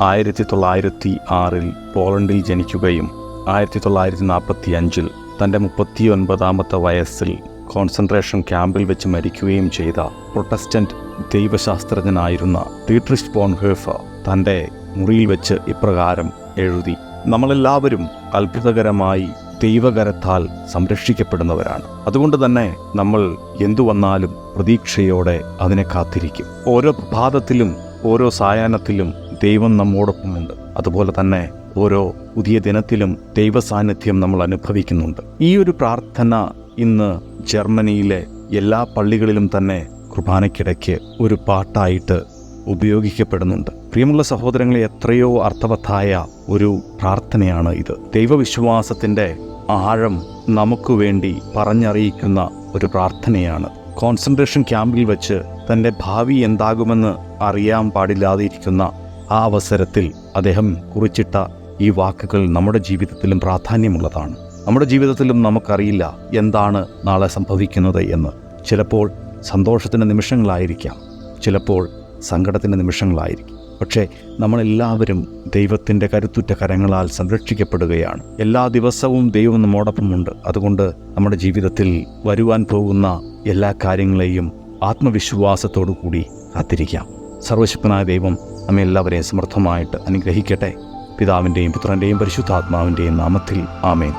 ആയിരത്തി തൊള്ളായിരത്തി ആറിൽ പോളണ്ടിൽ ജനിക്കുകയും ആയിരത്തി തൊള്ളായിരത്തി നാൽപ്പത്തി അഞ്ചിൽ തന്റെ മുപ്പത്തി ഒൻപതാമത്തെ വയസ്സിൽ കോൺസെൻട്രേഷൻ ക്യാമ്പിൽ വെച്ച് മരിക്കുകയും ചെയ്ത പ്രൊട്ടസ്റ്റന്റ് ദൈവശാസ്ത്രജ്ഞനായിരുന്ന ഡീട്രിഷ് ബോൺഹേഫ തന്റെ മുറിയിൽ വെച്ച് ഇപ്രകാരം എഴുതി നമ്മളെല്ലാവരും അത്ഭുതകരമായി ദൈവകരത്താൽ സംരക്ഷിക്കപ്പെടുന്നവരാണ്. അതുകൊണ്ട് തന്നെ നമ്മൾ എന്തു വന്നാലും പ്രതീക്ഷയോടെ അതിനെ കാത്തിരിക്കും. ഓരോ പ്രഭാതത്തിലും ഓരോ സായാഹ്നത്തിലും ദൈവം നമ്മോടൊപ്പമുണ്ട്. അതുപോലെ തന്നെ ഓരോ പുതിയ ദിനത്തിലും ദൈവ സാന്നിധ്യം നമ്മൾ അനുഭവിക്കുന്നുണ്ട്. ഈ ഒരു പ്രാർത്ഥന ഇന്ന് ജർമ്മനിയിലെ എല്ലാ പള്ളികളിലും തന്നെ കുർബാനയ്ക്കിടയ്ക്ക് ഒരു പാട്ടായിട്ട് ഉപയോഗിക്കപ്പെടുന്നുണ്ട്. പ്രിയമുള്ള സഹോദരങ്ങളെ എത്രയോ അർത്ഥവത്തായ ഒരു പ്രാർത്ഥനയാണ് ഇത്. ദൈവവിശ്വാസത്തിന്റെ ആഴം നമുക്ക് വേണ്ടി പറഞ്ഞറിയിക്കുന്ന ഒരു പ്രാർത്ഥനയാണ്. കോൺസെൻട്രേഷൻ ക്യാമ്പിൽ വെച്ച് തന്റെ ഭാവി എന്താകുമെന്ന് അറിയാൻ പാടില്ലാതിരിക്കുന്ന ആ അവസരത്തിൽ അദ്ദേഹം കുറിച്ചിട്ട ഈ വാക്കുകൾ നമ്മുടെ ജീവിതത്തിലും പ്രാധാന്യമുള്ളതാണ്. നമ്മുടെ ജീവിതത്തിലും നമുക്കറിയില്ല എന്താണ് നാളെ സംഭവിക്കുന്നത് എന്ന്. ചിലപ്പോൾ സന്തോഷത്തിന്റെ നിമിഷങ്ങളായിരിക്കാം. ചിലപ്പോൾ സങ്കടത്തിന്റെ നിമിഷങ്ങളായിരിക്കും. പക്ഷേ നമ്മളെല്ലാവരും ദൈവത്തിന്റെ കരുത്തുറ്റ കരങ്ങളാൽ സംരക്ഷിക്കപ്പെടുകയാണ്. എല്ലാ ദിവസവും ദൈവം നമ്മോടൊപ്പമുണ്ട്. അതുകൊണ്ട് നമ്മുടെ ജീവിതത്തിൽ വരുവാൻ പോകുന്ന എല്ലാ കാര്യങ്ങളെയും ആത്മവിശ്വാസത്തോടു കൂടി കാത്തിരിക്കാം. സർവശക്തനായ ദൈവം നമ്മെ എല്ലാവരെയും അനുഗ്രഹിക്കട്ടെ. പിതാവിന്റെയും പുത്രന്റെയും പരിശുദ്ധാത്മാവിന്റെയും നാമത്തിൽ ആമേൻ.